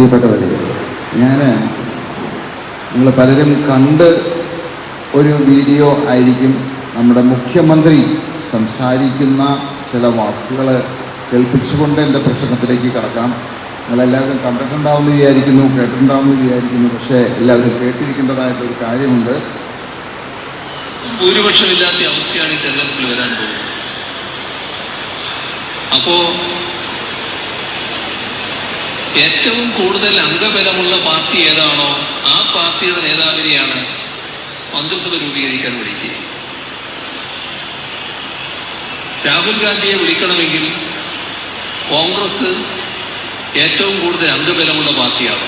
പ്രിയപ്പെട്ടവരെ ഞാൻ നിങ്ങൾ പലരും കണ്ട് ഒരു വീഡിയോ ആയിരിക്കും നമ്മുടെ മുഖ്യമന്ത്രി സംസാരിക്കുന്ന ചില വാക്കുകൾ കേൾപ്പിച്ചുകൊണ്ട് എന്റെ പ്രസംഗത്തിലേക്ക് കടക്കാം. നിങ്ങളെല്ലാവരും കണ്ടിട്ടുണ്ടാവുമെന്ന് വിചാരിക്കുന്നു കേട്ടിട്ടുണ്ടാവുമെന്ന് വിചാരിക്കുന്നു പക്ഷേ എല്ലാവരും കേട്ടിരിക്കേണ്ടതായിട്ടൊരു കാര്യമുണ്ട്. ഭൂരിപക്ഷമില്ലാത്ത അവസ്ഥയാണ് ഈ തെരഞ്ഞെടുപ്പിൽ വരാൻ പോകുന്നത്. അപ്പോ ഏറ്റവും കൂടുതൽ അംഗബലമുള്ള പാർട്ടി ഏതാണോ ആ പാർട്ടിയുടെ നേതാവിനെയാണ് മന്ത്രിസഭ രൂപീകരിക്കാൻ വിളിക്കുക. രാഹുൽ ഗാന്ധിയെ വിളിക്കണമെങ്കിൽ കോൺഗ്രസ് ഏറ്റവും കൂടുതൽ അംഗബലമുള്ള പാർട്ടിയാണ്.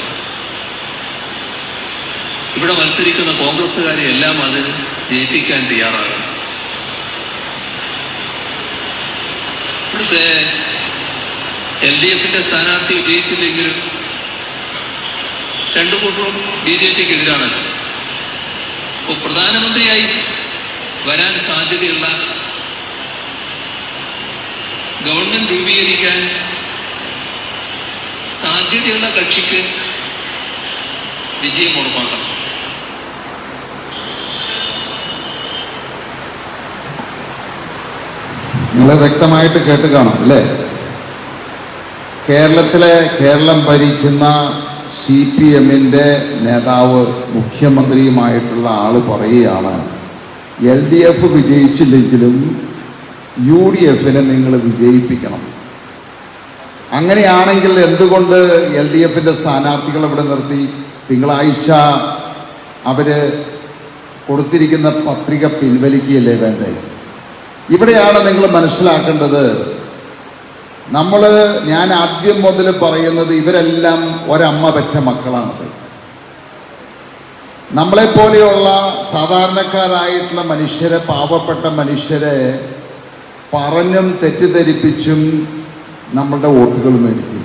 ഇവിടെ മത്സരിക്കുന്ന കോൺഗ്രസ്സുകാരെ എല്ലാം അത് ജയിപ്പിക്കാൻ തയ്യാറാകണം. ഇവിടുത്തെ എൽ ഡി എഫിന്റെ സ്ഥാനാർത്ഥി വിജയിച്ചില്ലെങ്കിലും രണ്ടു കൂട്ടരും ബി ജെ പിക്ക് എതിരാണല്ലോ അപ്പോൾ പ്രധാനമന്ത്രിയായി വരാൻ സാധ്യതയുള്ള ഗവൺമെന്റ് രൂപീകരിക്കാൻ സാധ്യതയുള്ള കക്ഷിക്ക് വിജയം ഉറപ്പാക്കണം നിങ്ങളെ വ്യക്തമായിട്ട് കേട്ട് കാണും അല്ലേ? കേരളത്തിലെ കേരളം ഭരിക്കുന്ന സി പി എമ്മിന്റെ നേതാവ് മുഖ്യമന്ത്രിയുമായിട്ടുള്ള ആൾ പറയുകയാണ് എൽ ഡി എഫ് വിജയിച്ചില്ലെങ്കിലും യു ഡി എഫിനെ നിങ്ങൾ വിജയിപ്പിക്കണം. അങ്ങനെയാണെങ്കിൽ എന്തുകൊണ്ട് എൽ ഡി എഫിന്റെ സ്ഥാനാർത്ഥികൾ ഇവിടെ നിർത്തി? തിങ്കളാഴ്ച അവർ കൊടുത്തിരിക്കുന്ന പത്രിക പിൻവലിക്കുകയല്ലേ വേണ്ടേ? ഇവിടെയാണ് നിങ്ങൾ മനസ്സിലാക്കേണ്ടത് നമ്മൾ ഞാൻ ആദ്യം മുതൽ പറയുന്നത് ഇവരെല്ലാം ഒരമ്മ പെറ്റ മക്കളാണത്. നമ്മളെപ്പോലെയുള്ള സാധാരണക്കാരായിട്ടുള്ള മനുഷ്യരെ പാവപ്പെട്ട മനുഷ്യരെ പറഞ്ഞും തെറ്റിദ്ധരിപ്പിച്ചും നമ്മളുടെ വോട്ടുകൾ മേടിക്കും.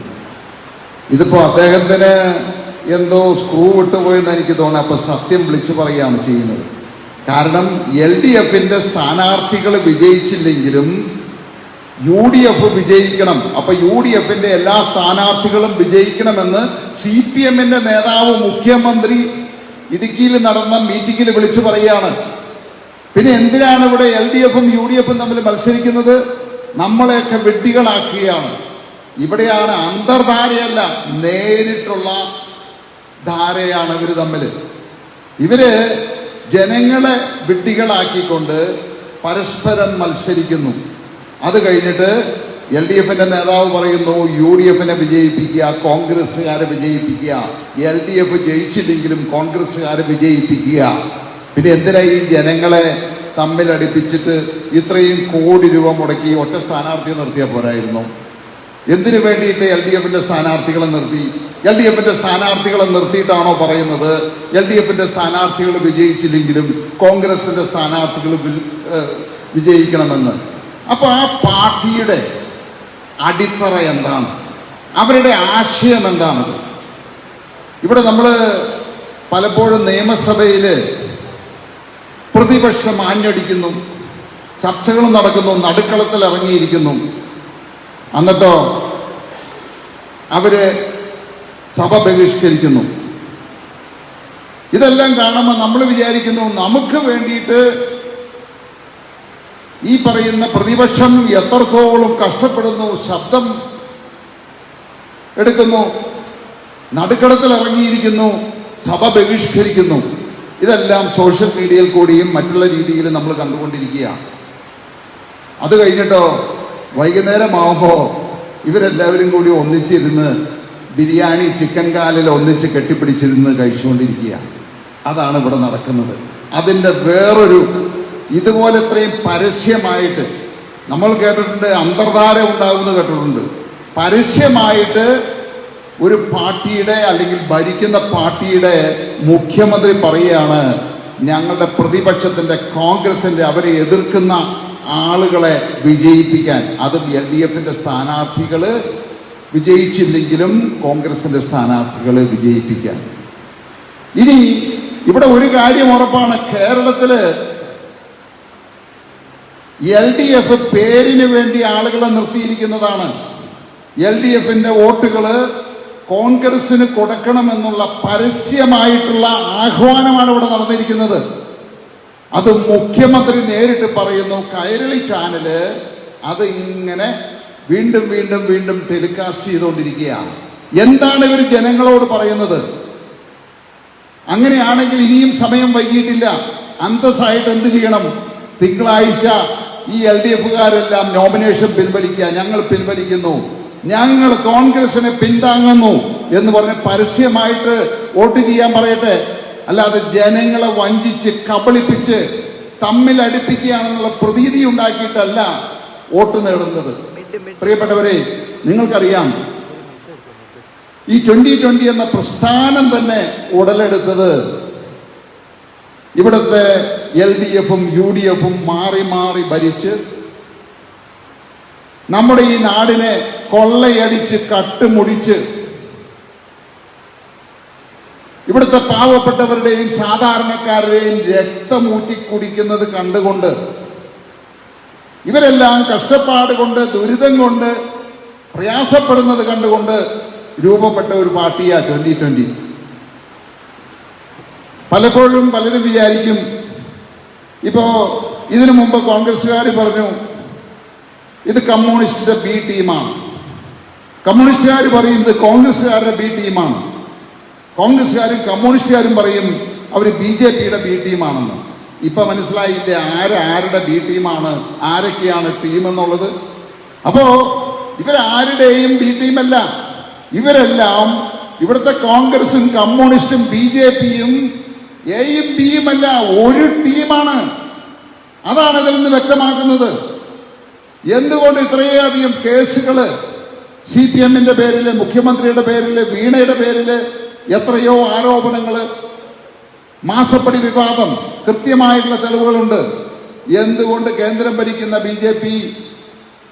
ഇതിപ്പോ അദ്ദേഹത്തിന് എന്തോ സ്ക്രൂ വിട്ടുപോയെന്ന് എനിക്ക് തോന്നുന്നു. അപ്പോൾ സത്യം വിളിച്ചു പറയുകയാണ് ചെയ്യുന്നത്. കാരണം എൽ ഡി എഫിന്റെ സ്ഥാനാർത്ഥികൾ വിജയിച്ചില്ലെങ്കിലും യു ഡി എഫ് വിജയിക്കണം. അപ്പൊ യു ഡി എഫിന്റെ എല്ലാ സ്ഥാനാർത്ഥികളും വിജയിക്കണമെന്ന് സി പി എമ്മിന്റെ നേതാവ് മുഖ്യമന്ത്രി ഇടുക്കിയിൽ നടന്ന മീറ്റിംഗിൽ വിളിച്ചു പറയുകയാണ്. പിന്നെ എന്തിനാണ് ഇവിടെ എൽ ഡി എഫും യു ഡി എഫും തമ്മിൽ മത്സരിക്കുന്നത്? നമ്മളെയൊക്കെ വെട്ടികളാക്കുകയാണ് ഇവിടെയാണ് അന്തർധാരയല്ല നേരിട്ടുള്ള ധാരയാണ് ഇവർ തമ്മിൽ. ഇവർ ജനങ്ങളെ വെട്ടികളാക്കിക്കൊണ്ട് പരസ്പരം മത്സരിക്കുന്നു. അത് കഴിഞ്ഞിട്ട് എൽ ഡി എഫിന്റെ നേതാവ് പറയുന്നു യു ഡി എഫിനെ വിജയിപ്പിക്കുക കോൺഗ്രസ്സുകാരെ വിജയിപ്പിക്കുക. എൽ ഡി എഫ് ജയിച്ചില്ലെങ്കിലും കോൺഗ്രസ്സുകാരെ വിജയിപ്പിക്കുക. പിന്നെ എന്തിനാ ഈ ജനങ്ങളെ തമ്മിലടിപ്പിച്ചിട്ട് ഇത്രയും കോടി രൂപ മുടക്കി ഒറ്റ സ്ഥാനാർത്ഥിയെ നിർത്തിയാൽ പോരായിരുന്നു? എന്തിനു വേണ്ടിയിട്ട് എൽ ഡി എഫിന്റെ സ്ഥാനാർത്ഥികളെ നിർത്തി? എൽ ഡി എഫിന്റെ സ്ഥാനാർത്ഥികളെ നിർത്തിയിട്ടാണോ പറയുന്നത്? എൽ ഡി എഫിന്റെ സ്ഥാനാർത്ഥികൾ വിജയിച്ചില്ലെങ്കിലും കോൺഗ്രസിന്റെ സ്ഥാനാർത്ഥികൾ വിജയിക്കണമെന്ന്. അപ്പൊ ആ പാർട്ടിയുടെ അടിത്തറ എന്താണ്? അവരുടെ ആശയം എന്താണ് ഇവിടെ നമ്മൾ പലപ്പോഴും നിയമസഭയിൽ പ്രതിപക്ഷം ആഞ്ഞടിക്കുന്നു ചർച്ചകളും നടക്കുന്നു നടുക്കളത്തിൽ ഇറങ്ങിയിരിക്കുന്നു. എന്നിട്ടോ അവർ സഭ ബഹിഷ്കരിക്കുന്നു. ഇതെല്ലാം കാണുമ്പോൾ നമ്മൾ വിചാരിക്കുന്നു നമുക്ക് വേണ്ടിയിട്ട് ഈ പറയുന്ന പ്രതിപക്ഷം എത്രത്തോളം കഷ്ടപ്പെടുന്നു ശബ്ദം എടുക്കുന്നു നടുക്കടത്തിൽ ഇറങ്ങിയിരിക്കുന്നു സഭ ബഹിഷ്കരിക്കുന്നു. ഇതെല്ലാം സോഷ്യൽ മീഡിയയിൽ കൂടിയും മറ്റുള്ള രീതിയിലും നമ്മൾ കണ്ടുകൊണ്ടിരിക്കുകയാണ്. അത് കഴിഞ്ഞിട്ടോ വൈകുന്നേരമാവുമ്പോൾ ഇവരെല്ലാവരും കൂടി ഒന്നിച്ചിരുന്ന് ബിരിയാണി ചിക്കൻ കാലിൽ ഒന്നിച്ച് കെട്ടിപ്പിടിച്ചിരുന്ന് കഴിച്ചുകൊണ്ടിരിക്കുക അതാണ് ഇവിടെ നടക്കുന്നത്. അതിന്റെ വേറൊരു ഇതുപോലെ ഇത്രയും പരസ്യമായിട്ട് നമ്മൾ കേട്ടിട്ടുണ്ട് അന്തർധാര ഉണ്ടാകുമെന്ന് കേട്ടിട്ടുണ്ട്. പരസ്യമായിട്ട് ഒരു പാർട്ടിയുടെ അല്ലെങ്കിൽ ഭരിക്കുന്ന പാർട്ടിയുടെ മുഖ്യമന്ത്രി പറയുകയാണ് ഞങ്ങളുടെ പ്രതിപക്ഷത്തിന്റെ കോൺഗ്രസിന്റെ അവരെ എതിർക്കുന്ന ആളുകളെ വിജയിപ്പിക്കാൻ. അതും എൽ ഡി എഫിന്റെ സ്ഥാനാർത്ഥികൾ വിജയിച്ചില്ലെങ്കിലും കോൺഗ്രസിന്റെ സ്ഥാനാർത്ഥികളെ വിജയിപ്പിക്കാൻ. ഇനി ഇവിടെ ഒരു കാര്യം ഉറപ്പാണ്. കേരളത്തിൽ എൽ ഡി എഫ് പേരിന് വേണ്ടി ആളുകളെ നിർത്തിയിരിക്കുന്നതാണ്. എൽ ഡി എഫിന്റെ വോട്ടുകൾ കോൺഗ്രസിന് കൊടുക്കണമെന്നുള്ള പരസ്യമായിട്ടുള്ള ആഹ്വാനമാണ് ഇവിടെ നടന്നിരിക്കുന്നത്. അത് മുഖ്യമന്ത്രി നേരിട്ട് പറയുന്നു കൈരളി ചാനൽ അത് ഇങ്ങനെ വീണ്ടും വീണ്ടും വീണ്ടും ടെലികാസ്റ്റ് ചെയ്തുകൊണ്ടിരിക്കുകയാണ്. എന്താണ് ഇവർ ജനങ്ങളോട് പറയുന്നത്? അങ്ങനെയാണെങ്കിൽ ഇനിയും സമയം വൈകിയിട്ടില്ല അന്തസ്സായിട്ട് എന്ത് ചെയ്യണം? തിങ്കളാഴ്ച ഈ എൽ ഡി എഫുകാരെല്ലാം നോമിനേഷൻ പിൻവലിക്കുക. ഞങ്ങൾ പിൻവലിക്കുന്നു. ഞങ്ങൾ കോൺഗ്രസിനെ പിന്താങ്ങുന്നു എന്ന് പറഞ്ഞ് പരസ്യമായിട്ട് വോട്ട് ചെയ്യാൻ പറയട്ടെ. അല്ലാതെ ജനങ്ങളെ വഞ്ചിച്ച് കബളിപ്പിച്ച് തമ്മിൽ അടുപ്പിക്കുകയാണെന്നുള്ള പ്രതീതി ഉണ്ടാക്കിയിട്ടല്ല വോട്ട് നേടുന്നത്. പ്രിയപ്പെട്ടവരെ നിങ്ങൾക്കറിയാം ഈ ട്വന്റി ട്വന്റി എന്ന പ്രസ്ഥാനം തന്നെ ഉടലെടുത്തത് ഇവിടുത്തെ എൽ ഡി എഫും യു ഡി എഫും മാറി മാറി ഭരിച്ച് നമ്മുടെ ഈ നാടിനെ കൊള്ളയടിച്ച് കട്ടുമുടിച്ച് ഇവിടുത്തെ പാവപ്പെട്ടവരുടെയും സാധാരണക്കാരുടെയും രക്തമൂറ്റി കുടിക്കുന്നത് കണ്ടുകൊണ്ട് ഇവരെല്ലാം കഷ്ടപ്പാട് കൊണ്ട് ദുരിതം കൊണ്ട് പ്രയാസപ്പെടുന്നത് കണ്ടുകൊണ്ട് രൂപപ്പെട്ട ഒരു പാർട്ടിയാണ് ട്വന്റി ട്വന്റി. പലപ്പോഴും പലരും വിചാരിക്കും ഇപ്പോ ഇതിനു മുമ്പ് കോൺഗ്രസ്സുകാർ പറഞ്ഞു ഇത് കമ്മ്യൂണിസ്റ്റിന്റെ ബി ടീമാണ്. കമ്മ്യൂണിസ്റ്റുകാർ പറയും ഇത് കോൺഗ്രസ്സുകാരുടെ ബി ടീമാണ്. കോൺഗ്രസ്സുകാരും കമ്മ്യൂണിസ്റ്റുകാരും പറയും അവർ ബി ജെ പിയുടെ ബി ടീമാണെന്ന്. ഇപ്പൊ മനസ്സിലായില്ലേ ആര് ആരുടെ ബി ടീമാണ് ആരൊക്കെയാണ് ടീം എന്നുള്ളത്? അപ്പോ ഇവരാരുടെയും ബി ടീമല്ല. ഇവരെല്ലാം ഇവിടുത്തെ കോൺഗ്രസും കമ്മ്യൂണിസ്റ്റും ബി ജെ പിയും എയും ബിയും അല്ല ഒരു ടീമാണ്. അതാണ് ഇതിൽ നിന്ന് വ്യക്തമാക്കുന്നത്. എന്തുകൊണ്ട് ഇത്രയധികം കേസുകൾ സി പി എമ്മിന്റെ പേരിൽ മുഖ്യമന്ത്രിയുടെ പേരിൽ വീണയുടെ പേരിൽ എത്രയോ ആരോപണങ്ങൾ മാസപ്പടി വിവാദം കൃത്യമായിട്ടുള്ള തെളിവുകളുണ്ട്. എന്തുകൊണ്ട് കേന്ദ്രം ഭരിക്കുന്ന ബി ജെ പി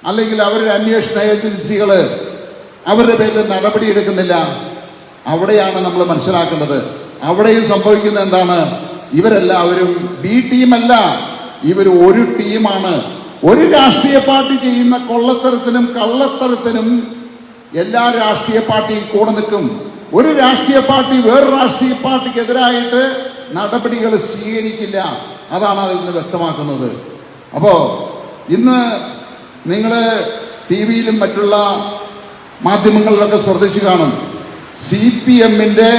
അല്ലെങ്കിൽ അവരുടെ അന്വേഷണ ഏജൻസികൾ അവരുടെ പേരിൽ നടപടിയെടുക്കുന്നില്ല? അവിടെയാണ് നമ്മൾ മനസ്സിലാക്കേണ്ടത്. അവിടെയും സംഭവിക്കുന്നത് എന്താണ്? ഇവരെല്ലാവരും ബി ടീമല്ല ഇവർ ഒരു ടീമാണ് ഒരു രാഷ്ട്രീയ പാർട്ടി ചെയ്യുന്ന കൊള്ളത്തരത്തിനും കള്ളത്തരത്തിനും എല്ലാ രാഷ്ട്രീയ പാർട്ടിയും കൂടെ നിൽക്കും. ഒരു രാഷ്ട്രീയ പാർട്ടി വേറൊരു രാഷ്ട്രീയ പാർട്ടിക്കെതിരായിട്ട് നടപടികൾ സ്വീകരിക്കില്ല. അതാണ് അതിൽ നിന്ന് വ്യക്തമാക്കുന്നത്. അപ്പോ ഇന്ന് നിങ്ങൾ ടി വിയിലും മറ്റുള്ള മാധ്യമങ്ങളിലൊക്കെ ശ്രദ്ധിച്ചു കാണും. സി പി എമ്മിന്റെ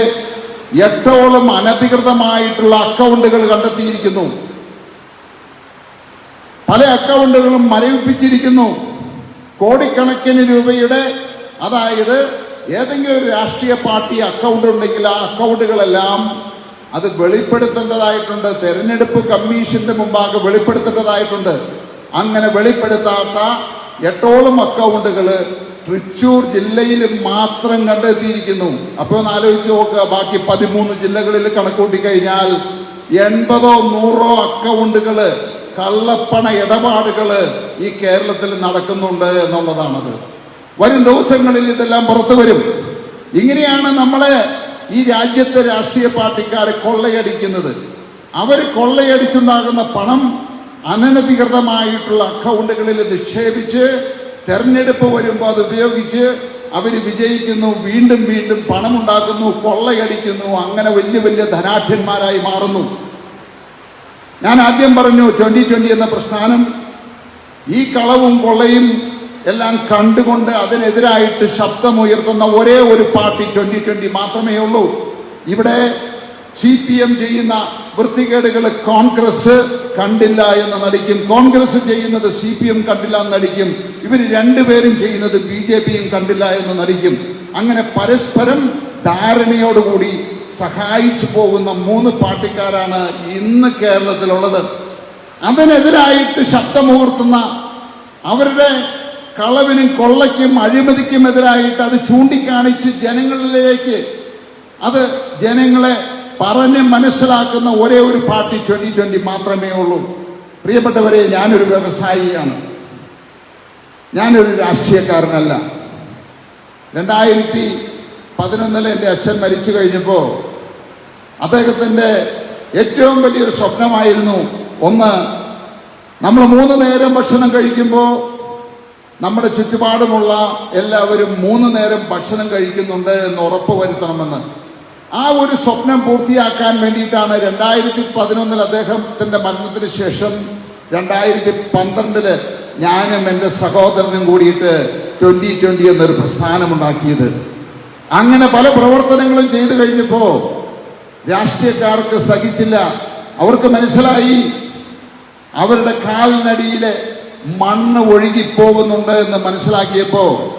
എട്ടോളം അനധികൃതമായിട്ടുള്ള അക്കൗണ്ടുകൾ കണ്ടെത്തിയിരിക്കുന്നു. പല അക്കൗണ്ടുകളും മരവിപ്പിച്ചിരിക്കുന്നു. കോടിക്കണക്കിന് രൂപയുടെ അതായത് ഏതെങ്കിലും ഒരു രാഷ്ട്രീയ പാർട്ടി അക്കൗണ്ട് ഉണ്ടെങ്കിൽ ആ അക്കൗണ്ടുകളെല്ലാം അത് വെളിപ്പെടുത്തേണ്ടതായിട്ടുണ്ട്. തെരഞ്ഞെടുപ്പ് കമ്മീഷന്റെ മുമ്പാകെ വെളിപ്പെടുത്തേണ്ടതായിട്ടുണ്ട്. അങ്ങനെ വെളിപ്പെടുത്താത്ത എട്ടോളം അക്കൗണ്ടുകൾ തൃശൂർ ജില്ലയിൽ മാത്രം കണ്ടെത്തിയിരിക്കുന്നു. അപ്പോൾ ഒന്ന് ആലോചിച്ച് നോക്കുക. ബാക്കി പതിമൂന്ന് ജില്ലകളിൽ കണക്കൂട്ടി കഴിഞ്ഞാൽ എൺപതോ നൂറോ അക്കൗണ്ടുകൾ കള്ളപ്പണ ഇടപാടുകൾ ഈ കേരളത്തിൽ നടക്കുന്നുണ്ട് എന്നുള്ളതാണത്. വരും ദിവസങ്ങളിൽ ഇതെല്ലാം പുറത്തു വരും. ഇങ്ങനെയാണ് നമ്മളെ ഈ രാജ്യത്തെ രാഷ്ട്രീയ പാർട്ടിക്കാരെ കൊള്ളയടിക്കുന്നത്. അവർ കൊള്ളയടിച്ചുണ്ടാകുന്ന പണം അനധികൃതമായിട്ടുള്ള അക്കൗണ്ടുകളിൽ നിക്ഷേപിച്ച് തെരഞ്ഞെടുപ്പ് വരുമ്പോൾ അത് ഉപയോഗിച്ച് അവർ വിജയിക്കുന്നു വീണ്ടും വീണ്ടും പണമുണ്ടാക്കുന്നു കൊള്ളയടിക്കുന്നു അങ്ങനെ വലിയ വലിയ ധനാഠ്യന്മാരായി മാറുന്നു. ഞാൻ ആദ്യം പറഞ്ഞു ട്വന്റി ട്വന്റി എന്ന പ്രസ്ഥാനം ഈ കളവും കൊള്ളയും എല്ലാം കണ്ടുകൊണ്ട് അതിനെതിരായിട്ട് ശബ്ദമുയർത്തുന്ന ഒരേ ഒരു പാർട്ടി ട്വന്റി ട്വന്റി മാത്രമേ ഉള്ളൂ. ഇവിടെ സി പി എം ചെയ്യുന്ന വൃത്തികേടുകൾ കോൺഗ്രസ് കണ്ടില്ല എന്ന് നടിക്കും. കോൺഗ്രസ് ചെയ്യുന്നത് സി പി എം കണ്ടില്ല എന്ന് നടിക്കും. ഇവർ രണ്ടുപേരും ചെയ്യുന്നത് ബി ജെ പിയും കണ്ടില്ല എന്ന് നടിക്കും. അങ്ങനെ പരസ്പരം ധാരണയോടുകൂടി സഹായിച്ചു പോകുന്ന മൂന്ന് പാർട്ടിക്കാരാണ് ഇന്ന് കേരളത്തിലുള്ളത്. അതിനെതിരായിട്ട് ശബ്ദമുഹർത്തുന്ന അവരുടെ കളവിനും കൊള്ളയ്ക്കും അഴിമതിക്കും എതിരായിട്ട് അത് ചൂണ്ടിക്കാണിച്ച് ജനങ്ങളിലേക്ക് അത് ജനങ്ങളെ പറഞ്ഞ് മനസ്സിലാക്കുന്ന ഒരേ ഒരു പാർട്ടി ട്വന്റി ട്വന്റി മാത്രമേ ഉള്ളൂ. പ്രിയപ്പെട്ടവരെ ഞാനൊരു വ്യവസായിയാണ്. ഞാനൊരു രാഷ്ട്രീയക്കാരനല്ല. രണ്ടായിരത്തി പതിനൊന്നിൽ എന്റെ അച്ഛൻ മരിച്ചു കഴിഞ്ഞപ്പോൾ അദ്ദേഹത്തിന്റെ ഏറ്റവും വലിയൊരു സ്വപ്നമായിരുന്നു ഒന്ന് നമ്മൾ മൂന്ന് നേരം ഭക്ഷണം കഴിക്കുമ്പോൾ നമ്മുടെ ചുറ്റുപാടുമുള്ള എല്ലാവരും മൂന്ന് നേരം ഭക്ഷണം കഴിക്കുന്നുണ്ട് എന്ന് ഉറപ്പ് വരുത്തണമെന്ന്. ആ ഒരു സ്വപ്നം പൂർത്തിയാക്കാൻ വേണ്ടിയിട്ടാണ് രണ്ടായിരത്തി പതിനൊന്നിൽ അദ്ദേഹത്തിന്റെ മരണത്തിന് ശേഷം രണ്ടായിരത്തി പന്ത്രണ്ടിൽ ഞാനും എന്റെ സഹോദരനും കൂടിയിട്ട് ട്വന്റി ട്വന്റി എന്നൊരു പ്രസ്ഥാനമുണ്ടാക്കിയത് അങ്ങനെ പല പ്രവർത്തനങ്ങളും ചെയ്തു കഴിഞ്ഞപ്പോൾ രാഷ്ട്രീയക്കാർക്ക് സഹിച്ചില്ല. അവർക്ക് മനസ്സിലായി. അവരുടെ കാലിനടിയിലെ മണ്ണ് ഒഴുകിപ്പോകുന്നുണ്ട് എന്ന് മനസ്സിലാക്കിയപ്പോൾ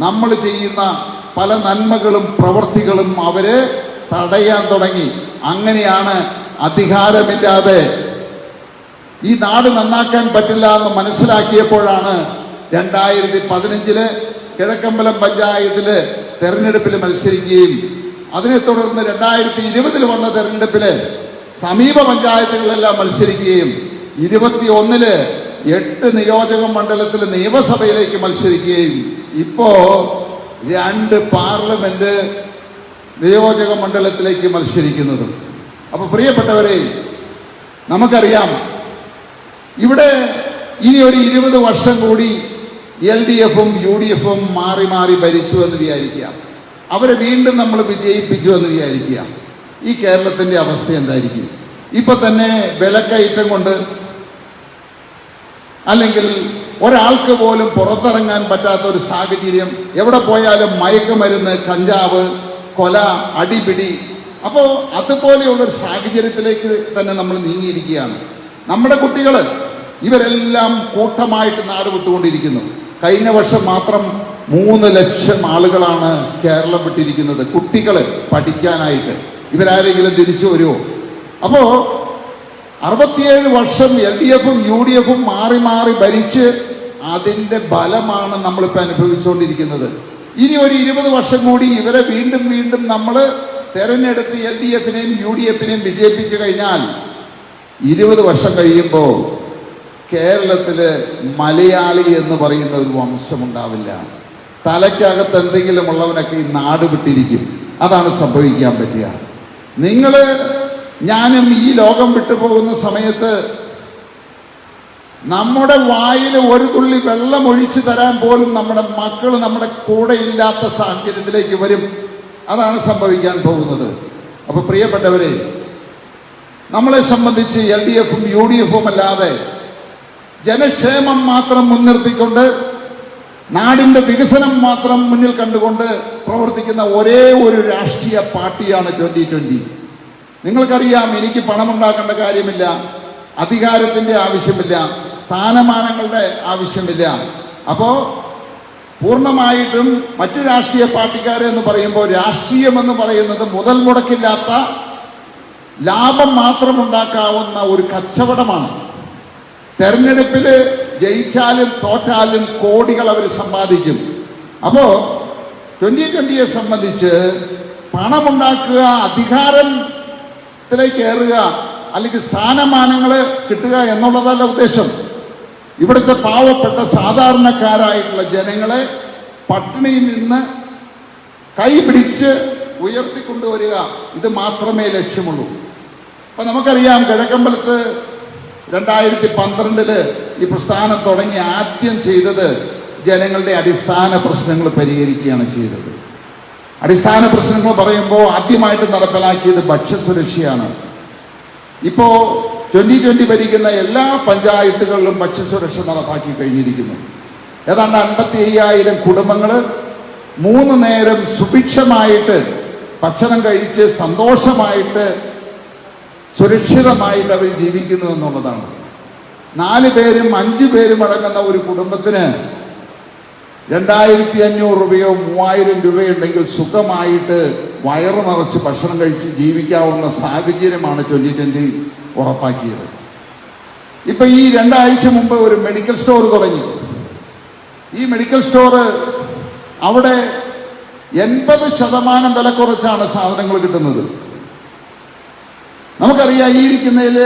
നമ്മൾ ചെയ്യുന്ന പല നന്മകളും പ്രവൃത്തികളും അവർ തടയാൻ തുടങ്ങി. അങ്ങനെയാണ് അധികാരമില്ലാതെ ഈ നാട് നന്നാക്കാൻ പറ്റില്ല എന്ന് മനസ്സിലാക്കിയപ്പോഴാണ് രണ്ടായിരത്തി പതിനഞ്ചിൽ കിഴക്കമ്പലം പഞ്ചായത്തിൽ തെരഞ്ഞെടുപ്പിൽ മത്സരിക്കുകയും അതിനെ തുടർന്ന് രണ്ടായിരത്തി ഇരുപതിൽ വന്ന തെരഞ്ഞെടുപ്പിൽ സമീപ പഞ്ചായത്തുകളിലെല്ലാം മത്സരിക്കുകയും ഇരുപത്തി ഒന്നിൽ എട്ട് നിയോജക മണ്ഡലത്തിൽ നിയമസഭയിലേക്ക് മത്സരിക്കുകയും ഇപ്പോ രണ്ട് പാർലമെന്റ് നിയോജക മണ്ഡലത്തിലേക്ക് മത്സരിക്കുന്നതും. അപ്പൊ പ്രിയപ്പെട്ടവരെ നമുക്കറിയാം ഇവിടെ ഇനി ഒരു ഇരുപത് വർഷം കൂടി എൽ ഡി എഫും യു ഡി എഫും മാറി മാറി ഭരിച്ചു എന്ന് വിചാരിക്കുക. അവരെ വീണ്ടും നമ്മൾ വിജയിപ്പിച്ചു എന്ന് വിചാരിക്കുക. ഈ കേരളത്തിന്റെ അവസ്ഥ എന്തായിരിക്കും? ഇപ്പൊ തന്നെ വിലക്കയറ്റം കൊണ്ട് അല്ലെങ്കിൽ ഒരാൾക്ക് പോലും പുറത്തിറങ്ങാൻ പറ്റാത്ത ഒരു സാഹചര്യം. എവിടെ പോയാലും മയക്കുമരുന്ന് കഞ്ചാവ് കൊല അടിപിടി. അപ്പോ അതുപോലെയുള്ള ഒരു സാഹചര്യത്തിലേക്ക് തന്നെ നമ്മൾ നീങ്ങിയിരിക്കുകയാണ്. നമ്മുടെ കുട്ടികൾ ഇവരെല്ലാം കൂട്ടമായിട്ട് നാട് വിട്ടുകൊണ്ടിരിക്കുന്നു. കഴിഞ്ഞ വർഷം മാത്രം മൂന്ന് ലക്ഷം ആളുകളാണ് കേരളം വിട്ടിരിക്കുന്നത്. കുട്ടികളെ പഠിക്കാനായിട്ട്. ഇവരാരെങ്കിലും തിരിച്ചു വരുമോ? അപ്പോ അറുപത്തിയേഴ് വർഷം എൽ ഡി എഫും യു ഡി എഫും മാറി മാറി ഭരിച്ച് അതിന്റെ ബലമാണ് നമ്മളിപ്പോൾ അനുഭവിച്ചുകൊണ്ടിരിക്കുന്നത്. ഇനി ഒരു ഇരുപത് വർഷം കൂടി ഇവരെ വീണ്ടും വീണ്ടും നമ്മൾ തെരഞ്ഞെടുത്ത് എൽ ഡി എഫിനെയും യു ഡി എഫിനെയും വിജയിപ്പിച്ചു കഴിഞ്ഞാൽ ഇരുപത് വർഷം കഴിയുമ്പോൾ കേരളത്തിൽ മലയാളി എന്ന് പറയുന്ന ഒരു വംശമുണ്ടാവില്ല. തലയ്ക്കകത്ത് എന്തെങ്കിലും ഉള്ളവനൊക്കെ ഈ നാട് വിട്ടിരിക്കും. അതാണ് സംഭവിക്കാൻ പറ്റുക. നിങ്ങൾ ഞാനും ഈ ലോകം വിട്ടുപോകുന്ന സമയത്ത് നമ്മുടെ വായിൽ ഒരു തുള്ളി വെള്ളം ഒഴിച്ചു തരാൻ പോലും നമ്മുടെ മക്കൾ നമ്മുടെ കൂടെ ഇല്ലാത്ത സാഹചര്യത്തിലേക്ക് വരും. അതാണ് സംഭവിക്കാൻ പോകുന്നത്. അപ്പൊ പ്രിയപ്പെട്ടവരെ നമ്മളെ സംബന്ധിച്ച് എൽ ഡി എഫും യു ഡി എഫും അല്ലാതെ ജനക്ഷേമം മാത്രം മുൻനിർത്തിക്കൊണ്ട് നാടിന്റെ വികസനം മാത്രം മുന്നിൽ കണ്ടുകൊണ്ട് പ്രവർത്തിക്കുന്ന ഒരേ ഒരു രാഷ്ട്രീയ പാർട്ടിയാണ് ട്വന്റി ട്വന്റി. നിങ്ങൾക്കറിയാം എനിക്ക് പണമുണ്ടാക്കേണ്ട കാര്യമില്ല അധികാരത്തിന്റെ ആവശ്യമില്ല സ്ഥാനമാനങ്ങളുടെ ആവശ്യമില്ല. അപ്പോ പൂർണമായിട്ടും മറ്റു രാഷ്ട്രീയ പാർട്ടിക്കാരെ എന്ന് പറയുമ്പോൾ രാഷ്ട്രീയം എന്ന് പറയുന്നത് മുതൽ മുടക്കില്ലാത്ത ലാഭം മാത്രം ഉണ്ടാക്കാവുന്ന ഒരു കച്ചവടമാണ്. തെരഞ്ഞെടുപ്പിൽ ജയിച്ചാലും തോറ്റാലും കോടികൾ അവർ സമ്പാദിക്കും. അപ്പോ ട്വന്റി ട്വന്റിയെ സംബന്ധിച്ച് പണമുണ്ടാക്കുക അധികാരത്തിലേക്ക് കയറുക അല്ലെങ്കിൽ സ്ഥാനമാനങ്ങൾ കിട്ടുക എന്നുള്ളതല്ല ഉദ്ദേശം. ഇവിടുത്തെ പാവപ്പെട്ട സാധാരണക്കാരായിട്ടുള്ള ജനങ്ങളെ പട്ടിണിയിൽ നിന്ന് കൈപിടിച്ച് ഉയർത്തിക്കൊണ്ടുവരിക. ഇത് മാത്രമേ ലക്ഷ്യമുള്ളൂ. അപ്പൊ നമുക്കറിയാം കിഴക്കമ്പലത്ത് രണ്ടായിരത്തി പന്ത്രണ്ടിൽ ഈ പ്രസ്ഥാനം തുടങ്ങി ആദ്യം ചെയ്തത് ജനങ്ങളുടെ അടിസ്ഥാന പ്രശ്നങ്ങൾ പരിഹരിക്കുകയാണ് ചെയ്തത്. അടിസ്ഥാന പ്രശ്നങ്ങൾ പറയുമ്പോൾ ആദ്യമായിട്ട് നടപ്പിലാക്കിയത് ഭക്ഷ്യസുരക്ഷയാണ്. ഇപ്പോ ട്വന്റി ട്വന്റി ഭരിക്കുന്ന എല്ലാ പഞ്ചായത്തുകളിലും ഭക്ഷ്യസുരക്ഷ നടപ്പാക്കി കഴിഞ്ഞിരിക്കുന്നു. ഏതാണ്ട് അൻപത്തി അയ്യായിരം കുടുംബങ്ങൾ മൂന്ന് നേരം സുഭിക്ഷമായിട്ട് ഭക്ഷണം കഴിച്ച് സന്തോഷമായിട്ട് സുരക്ഷിതമായിട്ട് അവർ ജീവിക്കുന്നു എന്നുള്ളതാണ്. നാല് പേരും അഞ്ചു പേരും അടങ്ങുന്ന ഒരു കുടുംബത്തിന് രണ്ടായിരത്തി അഞ്ഞൂറ് രൂപയോ മൂവായിരം രൂപയോ ഉണ്ടെങ്കിൽ സുഖമായിട്ട് വയറ് നിറച്ച് ഭക്ഷണം കഴിച്ച് ജീവിക്കാവുന്ന സാഹചര്യമാണ് ട്വന്റി ട്വന്റി ഉറപ്പാക്കിയത്. ഇപ്പൊ ഈ രണ്ടാഴ്ച മുമ്പ് ഒരു മെഡിക്കൽ സ്റ്റോർ തുടങ്ങി. ഈ മെഡിക്കൽ സ്റ്റോർ അവിടെ എൺപത് ശതമാനം വില കുറച്ചാണ് സാധനങ്ങൾ കിട്ടുന്നത്. നമുക്കറിയാം ഈ ഇരിക്കുന്നതിൽ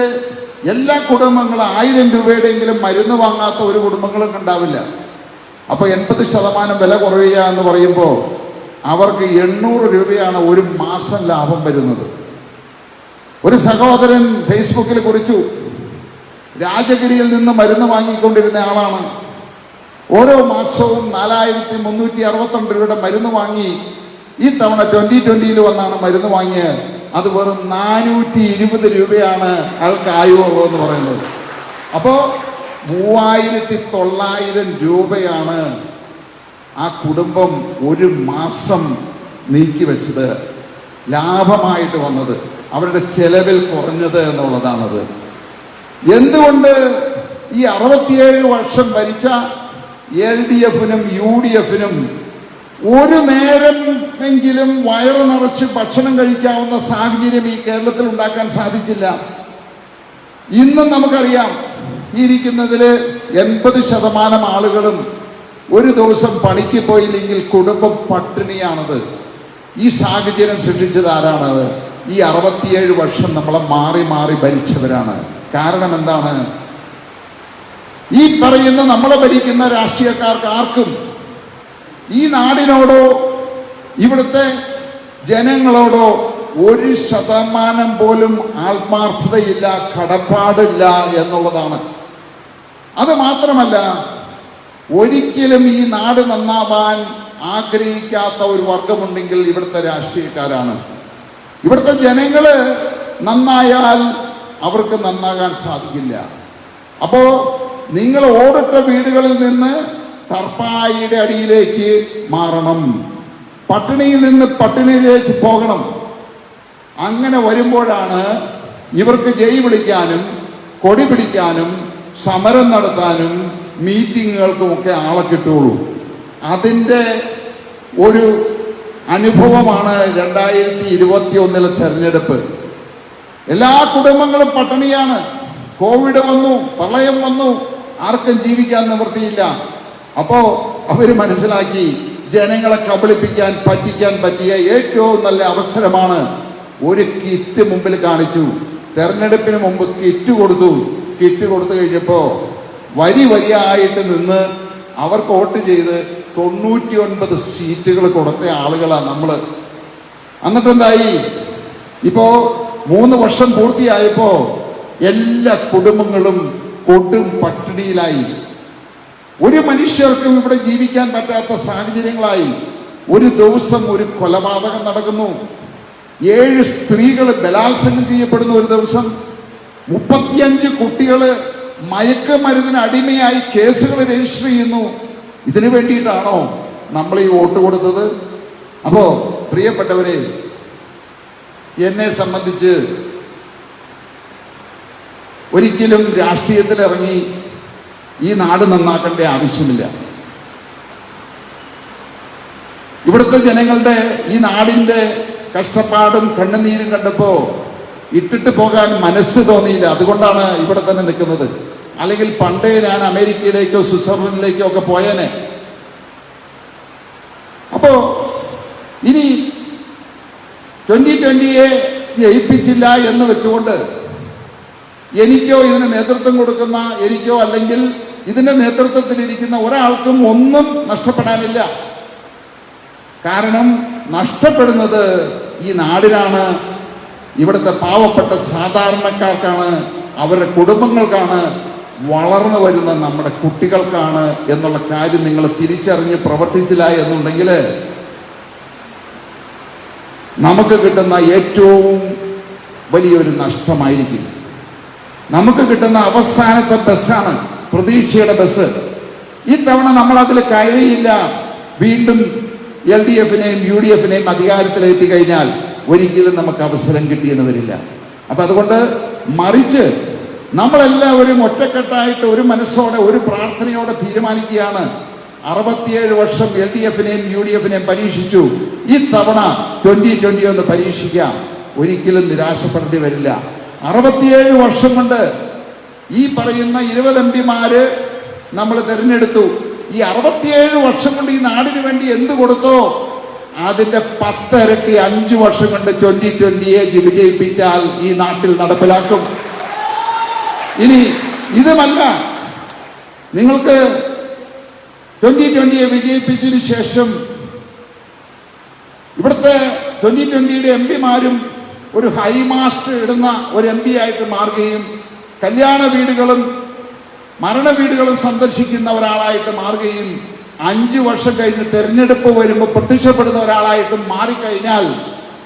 എല്ലാ കുടുംബങ്ങളും ആയിരം രൂപയുടെയെങ്കിലും മരുന്ന് വാങ്ങാത്ത ഒരു കുടുംബങ്ങളും ഉണ്ടാവില്ല. അപ്പൊ എൺപത് ശതമാനം വില കുറയുക എന്ന് പറയുമ്പോൾ അവർക്ക് എണ്ണൂറ് രൂപയാണ് ഒരു മാസം ലാഭം വരുന്നത്. ഒരു സഹോദരൻ ഫേസ്ബുക്കിൽ കുറിച്ചു രാജഗിരിയിൽ നിന്ന് മരുന്ന് വാങ്ങിക്കൊണ്ടിരുന്ന ആളാണ്. ഓരോ മാസവും നാലായിരത്തി മുന്നൂറ്റി അറുപത്തിരണ്ട് രൂപയുടെ മരുന്ന് വാങ്ങി ഈ തവണ ട്വന്റി ട്വന്റിയിൽ വന്നാണ് മരുന്ന് വാങ്ങിയത്. അത് വെറും നാനൂറ്റി ഇരുപത് രൂപയാണ് അയാൾക്ക് ആയുള്ളതെന്ന് പറയുന്നത്. അപ്പോ മൂവായിരത്തി തൊള്ളായിരം രൂപയാണ് ആ കുടുംബം ഒരു മാസം നീക്കി വെച്ചത് ലാഭമായിട്ട് വന്നത് അവരുടെ ചെലവിൽ കുറഞ്ഞത് എന്നുള്ളതാണത്. എന്തുകൊണ്ട് ഈ അറുപത്തിയേഴ് വർഷം ഭരിച്ച എൽ ഡി എഫിനും യു ഡി എഫിനും ഒരു നേരം എങ്കിലും വയറു നിറച്ച് ഭക്ഷണം കഴിക്കാവുന്ന സാഹചര്യം ഈ കേരളത്തിൽ ഉണ്ടാക്കാൻ സാധിച്ചില്ല. ഇന്നും നമുക്കറിയാം ഈ ഇരിക്കുന്നതിൽ എൺപത് ശതമാനം ആളുകളും ഒരു ദിവസം പണിക്ക് പോയില്ലെങ്കിൽ കുടുംബം പട്ടിണിയാണത്. ഈ സാഹചര്യം സൃഷ്ടിച്ചത് ആരാണത് ഈ അറുപത്തിയേഴ് വർഷം നമ്മളെ മാറി മാറി ഭരിച്ചവരാണ്. കാരണം എന്താണ്? ഈ പറയുന്ന നമ്മളെ ഭരിക്കുന്ന രാഷ്ട്രീയക്കാർക്ക് ആർക്കും ഈ നാടിനോടോ ഇവിടുത്തെ ജനങ്ങളോടോ ഒരു ശതമാനം പോലും ആത്മാർത്ഥതയില്ല കടപ്പാടില്ല എന്നുള്ളതാണ്. അത് മാത്രമല്ല ഒരിക്കലും ഈ നാട് നന്നാവാൻ ആഗ്രഹിക്കാത്ത ഒരു വർഗമുണ്ടെങ്കിൽ ഇവിടുത്തെ രാഷ്ട്രീയക്കാരാണ്. ഇവിടുത്തെ ജനങ്ങൾ നന്നായാൽ അവർക്ക് നന്നാകാൻ സാധിക്കില്ല. അപ്പോ നിങ്ങൾ ഓടിട്ട വീടുകളിൽ നിന്ന് ടർപ്പായിയുടെ അടിയിലേക്ക് മാറണം. പട്ടിണിയിൽ നിന്ന് പട്ടിണിയിലേക്ക് പോകണം. അങ്ങനെ വരുമ്പോഴാണ് ഇവർക്ക് ജയ് വിളിക്കാനും കൊടി പിടിക്കാനും സമരം നടത്താനും മീറ്റിങ്ങുകൾക്കുമൊക്കെ ആളെ കിട്ടുള്ളൂ അതിന്റെ ഒരു അനുഭവമാണ് രണ്ടായിരത്തി ഇരുപത്തി ഒന്നിലെ തെരഞ്ഞെടുപ്പ്. എല്ലാ കുടുംബങ്ങളും പട്ടിണിയാണ്. കോവിഡ് വന്നു പ്രളയം വന്നു. ആർക്കും ജീവിക്കാൻ നിവൃത്തിയില്ല. അപ്പോ അവർ മനസ്സിലാക്കി ജനങ്ങളെ കബളിപ്പിക്കാൻ പറ്റിക്കാൻ പറ്റിയ ഏറ്റവും നല്ല അവസരമാണ് ഒരു കിറ്റ് മുമ്പിൽ കാണിച്ചു. തെരഞ്ഞെടുപ്പിന് മുമ്പ് കിറ്റ് കൊടുത്തു. കിറ്റ് കൊടുത്തു കഴിഞ്ഞപ്പോ വരി വരിയായിട്ട് നിന്ന് അവർക്ക് വോട്ട് ചെയ്ത് തൊണ്ണൂറ്റി ഒൻപത് സീറ്റുകൾ കൊടുത്ത ആളുകളാണ് നമ്മൾ. എന്നിട്ടെന്തായി? ഇപ്പോ മൂന്ന് വർഷം പൂർത്തിയായപ്പോ എല്ലാ കുടുംബങ്ങളും കൊടും പട്ടിണിയിലായി. ഒരു മനുഷ്യർക്കും ഇവിടെ ജീവിക്കാൻ പറ്റാത്ത സാഹചര്യങ്ങളായി ഒരു ദിവസം ഒരു കൊലപാതകം നടക്കുന്നു. ഏഴ് സ്ത്രീകൾ ബലാത്സംഗം ചെയ്യപ്പെടുന്ന ഒരു ദിവസം മുപ്പത്തിയഞ്ച് കുട്ടികൾ മയക്കുമരുന്നിന് അടിമയായി കേസുകൾ രജിസ്റ്റർ ചെയ്യുന്നു. ഇതിനു വേണ്ടിയിട്ടാണോ നമ്മൾ ഈ വോട്ട് കൊടുത്തത്? അപ്പോ പ്രിയപ്പെട്ടവരെ എന്നെ സംബന്ധിച്ച് ഒരിക്കലും രാഷ്ട്രീയത്തിൽ ഇറങ്ങി ഈ നാട് നന്നാക്കേണ്ട ആവശ്യമില്ല. ഇവിടുത്തെ ജനങ്ങളുടെ ഈ നാടിന്റെ കഷ്ടപ്പാടും കണ്ണുനീരും കണ്ടപ്പോ ഇട്ടിട്ട് പോകാൻ മനസ്സ് തോന്നിയില്ല. അതുകൊണ്ടാണ് ഇവിടെ തന്നെ നിൽക്കുന്നത്. അല്ലെങ്കിൽ പണ്ടേ ഞാൻ അമേരിക്കയിലേക്കോ സ്വിറ്റ്സർലൻഡിലേക്കോ ഒക്കെ പോയേനെ. അപ്പോ ഇനി ട്വന്റി ട്വന്റിയെ ജയിപ്പിച്ചില്ല എന്ന് വെച്ചുകൊണ്ട് എനിക്കോ ഇതിന് നേതൃത്വം കൊടുക്കുന്ന എനിക്കോ അല്ലെങ്കിൽ ഇതിന്റെ നേതൃത്വത്തിലിരിക്കുന്ന ഒരാൾക്കും ഒന്നും നഷ്ടപ്പെടാനില്ല. കാരണം നഷ്ടപ്പെടുന്നത് ഈ നാടിനാണ്. ഇവിടുത്തെ പാവപ്പെട്ട സാധാരണക്കാർക്കാണ്. അവരുടെ കുടുംബങ്ങൾക്കാണ്. വളർന്നു വരുന്ന നമ്മുടെ കുട്ടികൾക്കാണ് എന്നുള്ള കാര്യം നിങ്ങൾ തിരിച്ചറിഞ്ഞ് പ്രവർത്തിച്ചില്ല എന്നുണ്ടെങ്കിൽ നമുക്ക് കിട്ടുന്ന ഏറ്റവും വലിയൊരു നഷ്ടമായിരിക്കും. നമുക്ക് കിട്ടുന്ന അവസാനത്തെ ബസ്സാണ് പ്രതീക്ഷയുടെ ബസ്. ഈ ഇത്തവണ നമ്മൾ അതിൽ കയറിയില്ല വീണ്ടും എൽ ഡി എഫിനെയും യു ഡി എഫിനെയും അധികാരത്തിലെത്തി കഴിഞ്ഞാൽ ഒരിക്കലും നമുക്ക് അവസരം കിട്ടിയെന്ന് വരില്ല. അപ്പൊ അതുകൊണ്ട് മറിച്ച് നമ്മളെല്ലാവരും ഒറ്റക്കെട്ടായിട്ട് ഒരു മനസ്സോടെ ഒരു പ്രാർത്ഥനയോടെ തീരുമാനിക്കുകയാണ്. അറുപത്തിയേഴ് വർഷം എൽ ഡി എഫിനെയും യു ഡി എഫിനെയും പരീക്ഷിച്ചു. ഈ തവണ ട്വന്റി ട്വന്റി ഒന്ന് പരീക്ഷിക്കാം. ഒരിക്കലും നിരാശപ്പെടേണ്ടി വരില്ല. അറുപത്തിയേഴ് വർഷം കൊണ്ട് ഈ പറയുന്ന ഇരുപത് എം പിമാര് നമ്മൾ തിരഞ്ഞെടുത്തു. ഈ അറുപത്തിയേഴ് വർഷം കൊണ്ട് ഈ നാടിന് വേണ്ടി എന്ത് കൊടുത്തോ അതിന്റെ പത്തിരട്ടി അഞ്ചു വർഷം കൊണ്ട് ട്വന്റി ട്വന്റിയെ വിജയിപ്പിച്ചാൽ ഈ നാട്ടിൽ നടപ്പിലാക്കും. ഇനി ഇതുമല്ല. നിങ്ങൾക്ക് ട്വന്റി ട്വന്റിയെ വിജയിപ്പിച്ചതിന് ശേഷം ഇവിടുത്തെ ട്വന്റി ട്വന്റിയുടെ എം പിമാരും ഒരു ഹൈമാസ്റ്റ് ഇടുന്ന ഒരു എം പി ആയിട്ട് മാറുകയും കല്യാണ വീടുകളും മരണ വീടുകളും സന്ദർശിക്കുന്ന ഒരാളായിട്ട് മാറുകയും അഞ്ചു വർഷം കഴിഞ്ഞ് തെരഞ്ഞെടുപ്പ് വരുമ്പോൾ പ്രത്യക്ഷപ്പെടുന്ന ഒരാളായിട്ട് മാറിക്കഴിഞ്ഞാൽ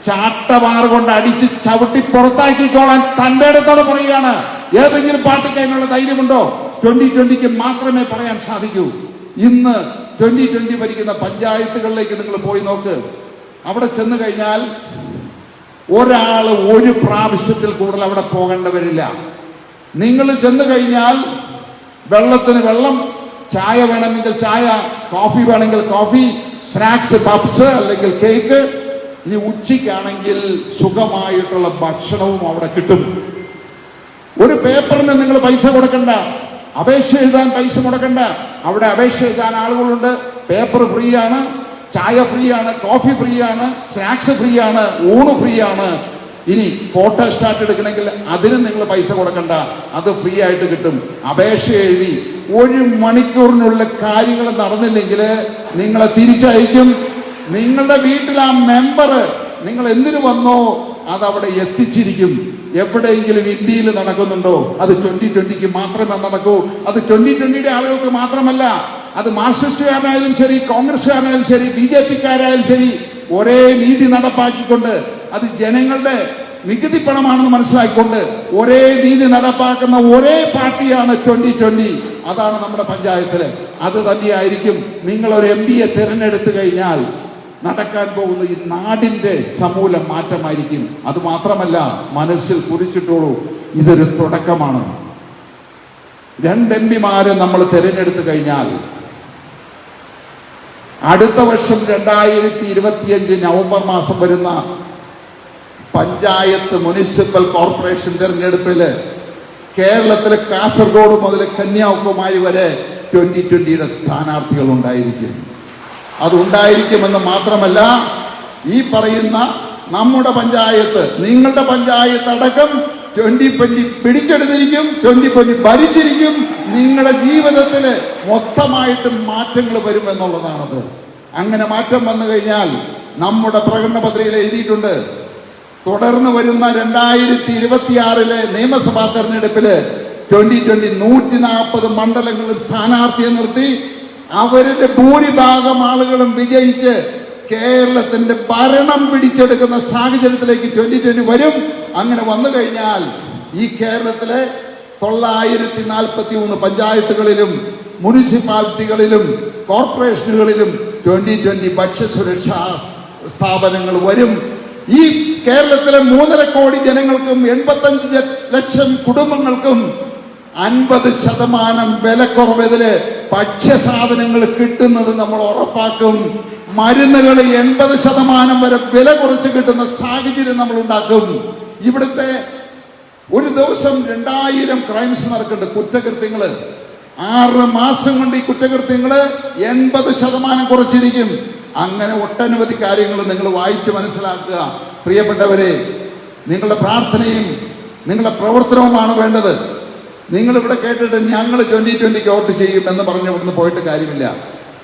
ചാട്ടമാർ കൊണ്ട് അടിച്ച് ചവിട്ടി പുറത്താക്കിക്കോളാൻ തന്റെ അടുത്തോടെ പറയുകയാണ്. ഏതെങ്കിലും പാർട്ടിക്ക് അതിനുള്ള ധൈര്യമുണ്ടോ? ട്വന്റി ട്വന്റിക്ക് മാത്രമേ പറയാൻ സാധിക്കൂ. ഇന്ന് ട്വന്റി ട്വന്റി ഭരിക്കുന്ന പഞ്ചായത്തുകളിലേക്ക് നിങ്ങൾ പോയി നോക്ക്. അവിടെ ചെന്ന് കഴിഞ്ഞാൽ ഒരാൾ ഒരു പ്രാവശ്യത്തിൽ കൂടുതൽ അവിടെ പോകേണ്ട വരില്ല നിങ്ങൾ ചെന്ന് കഴിഞ്ഞാൽ വെള്ളത്തിന് വെള്ളം ചായ വേണമെങ്കിൽ ചായ കോഫി വേണമെങ്കിൽ കോഫി സ്നാക്സ് പപ്സ് അല്ലെങ്കിൽ കേക്ക് ഇനി ഉച്ചയ്ക്കാണെങ്കിൽ സുഖമായിട്ടുള്ള ഭക്ഷണവും അവിടെ കിട്ടും. ഒരു പേപ്പറിന് നിങ്ങൾ പൈസ കൊടുക്കണ്ട. അപേക്ഷ എഴുതാൻ പൈസ മുടക്കണ്ട. അവിടെ അപേക്ഷ എഴുതാൻ ആളുകളുണ്ട്. പേപ്പർ ഫ്രീ ആണ് ചായ ഫ്രീ ആണ് കോഫി ഫ്രീ ആണ് സ്നാക്സ് ഫ്രീ ആണ് ഊണ് ഫ്രീ ആണ് ഇനി ഫോട്ടോ സ്റ്റാർട്ട് എടുക്കണമെങ്കിൽ അതിന് നിങ്ങൾ പൈസ കൊടുക്കണ്ട. അത് ഫ്രീ ആയിട്ട് കിട്ടും. അപേക്ഷ എഴുതി ഒരു മണിക്കൂറിനുള്ള കാര്യങ്ങൾ നടന്നില്ലെങ്കിൽ നിങ്ങളെ തിരിച്ചയക്കും. നിങ്ങളുടെ വീട്ടിൽ ആ മെമ്പർ നിങ്ങൾ എന്തിനു വന്നോ അത് അവിടെ എത്തിച്ചിരിക്കും. എവിടെയെങ്കിലും ഇന്ത്യയിൽ നടക്കുന്നുണ്ടോ? അത് ട്വന്റി ട്വന്റിക്ക് മാത്രമേ നടക്കൂ. അത് ട്വന്റി ട്വന്റിയുടെ ആളുകൾക്ക് മാത്രമല്ല. അത് മാർക്സിസ്റ്റുകാരനായാലും ശരി കോൺഗ്രസ്സുകാരനായാലും ശരി ബി ജെ പിക്കാരായാലും ശരി ഒരേ നീതി നടപ്പാക്കിക്കൊണ്ട് അത് ജനങ്ങളുടെ നികുതി പണമാണെന്ന് മനസ്സിലാക്കിക്കൊണ്ട് ഒരേ നീതി നടപ്പാക്കുന്ന ഒരേ പാർട്ടിയാണ് ട്വന്റി ട്വന്റി. അതാണ് നമ്മുടെ പഞ്ചായത്തിൽ. അത് തന്നെയായിരിക്കും നിങ്ങൾ ഒരു എം പിയെ തിരഞ്ഞെടുത്തു കഴിഞ്ഞാൽ നടക്കാൻ പോകുന്ന ഈ നാടിന്റെ സമൂല മാറ്റമായിരിക്കും. അത് മാത്രമല്ല മനസ്സിൽ കുറിച്ചിട്ടുള്ളൂ ഇതൊരു തുടക്കമാണ്. രണ്ട് എം പിമാരെ നമ്മൾ തിരഞ്ഞെടുത്തു കഴിഞ്ഞാൽ അടുത്ത വർഷം രണ്ടായിരത്തി ഇരുപത്തിയഞ്ച് നവംബർ മാസം വരുന്ന പഞ്ചായത്ത് മുനിസിപ്പൽ കോർപ്പറേഷൻ തിരഞ്ഞെടുപ്പിൽ കേരളത്തിലെ കാസർഗോഡ് മുതൽ കന്യാകുമാരി വരെ ട്വന്റി ട്വന്റിയുടെ സ്ഥാനാർത്ഥികൾ ഉണ്ടായിരിക്കും. അതുണ്ടായിരിക്കുമെന്ന് മാത്രമല്ല ഈ പറയുന്ന നമ്മുടെ പഞ്ചായത്ത് നിങ്ങളുടെ പഞ്ചായത്ത് അടക്കം ട്വന്റി ട്വന്റി പിടിച്ചെടുത്തിരിക്കും ട്വന്റി ട്വന്റി ഭരിച്ചിരിക്കും നിങ്ങളുടെ ജീവിതത്തിൽ മൊത്തമായിട്ട് മാറ്റങ്ങൾ വരുമെന്നുള്ളതാണത് അങ്ങനെ മാറ്റം വന്നു കഴിഞ്ഞാൽ നമ്മുടെ പ്രകടന പത്രികയിൽ എഴുതിയിട്ടുണ്ട് തുടർന്ന് വരുന്ന രണ്ടായിരത്തി ഇരുപത്തിയാറിലെ നിയമസഭാ തെരഞ്ഞെടുപ്പിൽ ട്വന്റി ട്വന്റി നൂറ്റി നാൽപ്പത് മണ്ഡലങ്ങളിൽ സ്ഥാനാർത്ഥിയെ നിർത്തി. അവരുടെ ഭൂരിഭാഗം ആളുകളും വിജയിച്ച് കേരളത്തിന്റെ ഭരണം പിടിച്ചെടുക്കുന്ന സാഹചര്യത്തിലേക്ക് ട്വന്റി ട്വന്റി വരും. അങ്ങനെ വന്നു കഴിഞ്ഞാൽ ഈ കേരളത്തിലെ തൊള്ളായിരത്തി നാൽപ്പത്തി മൂന്ന് പഞ്ചായത്തുകളിലും മുനിസിപ്പാലിറ്റികളിലും കോർപ്പറേഷനുകളിലും ട്വന്റി ട്വന്റി ഭക്ഷ്യസുരക്ഷാ സ്ഥാപനങ്ങൾ വരും. ഈ കേരളത്തിലെ മൂന്നര കോടി ജനങ്ങൾക്കും എൺപത്തഞ്ച് ലക്ഷം കുടുംബങ്ങൾക്കും അൻപത് ശതമാനം വിലക്കുറവതിൽ ഭക്ഷ്യസാധനങ്ങൾ കിട്ടുന്നത് നമ്മൾ ഉറപ്പാക്കും. മരുന്നുകൾ എൺപത് ശതമാനം വരെ വില കുറച്ച് കിട്ടുന്ന സാഹചര്യം നമ്മൾ ഉണ്ടാക്കും. ഇവിടുത്തെ ഒരു ദിവസം രണ്ടായിരം ക്രൈംസ് നടക്കുന്നുണ്ട് കുറ്റകൃത്യങ്ങൾ. ആറ് മാസം കൊണ്ട് ഈ കുറ്റകൃത്യങ്ങൾ എൺപത് ശതമാനം കുറച്ചിരിക്കും. അങ്ങനെ ഒട്ടനവധി കാര്യങ്ങൾ നിങ്ങൾ വായിച്ച് മനസ്സിലാക്കുക. പ്രിയപ്പെട്ടവരെ നിങ്ങളുടെ പ്രാർത്ഥനയും നിങ്ങളുടെ പ്രവർത്തനവുമാണ് വേണ്ടത്. നിങ്ങൾ ഇവിടെ കേട്ടിട്ട് ഞങ്ങൾ ട്വന്റി ട്വന്റിക്ക് വോട്ട് ചെയ്യും എന്ന് പറഞ്ഞ് ഇവിടുന്ന് പോയിട്ട് കാര്യമില്ല.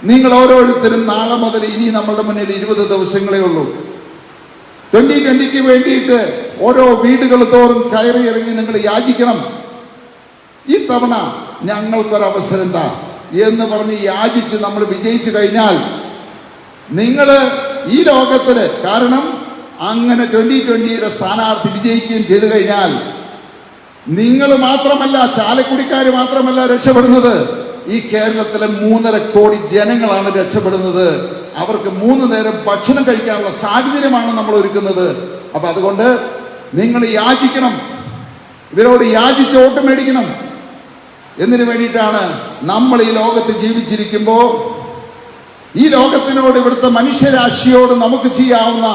നിങ്ങൾ ഓരോരുത്തരും നാളെ മുതൽ ഇനി നമ്മളുടെ മുന്നിൽ ഇരുപത് ദിവസങ്ങളേ ഉള്ളൂ. ട്വന്റി ട്വന്റിക്ക് വേണ്ടിയിട്ട് ഓരോ വീടുകൾ തോറും കയറി ഇറങ്ങി നിങ്ങൾ യാചിക്കണം. ഈ തവണ ഞങ്ങൾക്കൊരവസരം താ എന്ന് പറഞ്ഞ് യാചിച്ച് നമ്മൾ വിജയിച്ചു കഴിഞ്ഞാൽ നിങ്ങൾ ഈ ലോകത്തിൽ കാരണം അങ്ങനെ ട്വന്റി ട്വന്റിയുടെ സ്ഥാനാർത്ഥി വിജയിക്കുകയും ചെയ്തു കഴിഞ്ഞാൽ നിങ്ങൾ മാത്രമല്ല ചാലക്കുടിക്കാർ മാത്രമല്ല രക്ഷപ്പെടുന്നത്. ഈ കേരളത്തിലെ മൂന്നര കോടി ജനങ്ങളാണ് രക്ഷപ്പെടുന്നത്. അവർക്ക് മൂന്ന് നേരം ഭക്ഷണം കഴിക്കാനുള്ള സാഹചര്യമാണ് നമ്മൾ ഒരുക്കുന്നത്. അപ്പൊ അതുകൊണ്ട് നിങ്ങൾ യാചിക്കണം. ഇവരോട് യാചിച്ച് വോട്ട് മേടിക്കണം. എന്തിനു വേണ്ടിയിട്ടാണ് നമ്മൾ ഈ ലോകത്ത് ജീവിച്ചിരിക്കുമ്പോൾ ഈ ലോകത്തിനോട് ഇവിടുത്തെ മനുഷ്യരാശിയോട് നമുക്ക് ചെയ്യാവുന്ന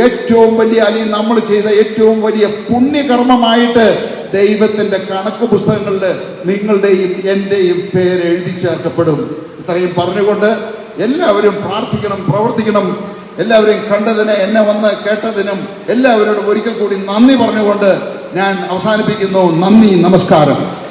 ഏറ്റവും വലിയ അല്ലെങ്കിൽ നമ്മൾ ചെയ്ത ഏറ്റവും വലിയ പുണ്യകർമ്മമായിട്ട് ദൈവത്തിന്റെ കണക്ക് പുസ്തകങ്ങളിൽ നിങ്ങളുടെയും എന്റെയും പേര് എഴുതി ചേർക്കപ്പെടും. ഇത്രയും പറഞ്ഞുകൊണ്ട് എല്ലാവരും പ്രാർത്ഥിക്കണം പ്രവർത്തിക്കണം. എല്ലാവരെയും കണ്ടതിന് എന്നെ വന്ന് കേട്ടതിനും എല്ലാവരോടും ഒരിക്കൽ കൂടി നന്ദി പറഞ്ഞുകൊണ്ട് ഞാൻ അവസാനിപ്പിക്കുന്നു. നന്ദി നമസ്കാരം.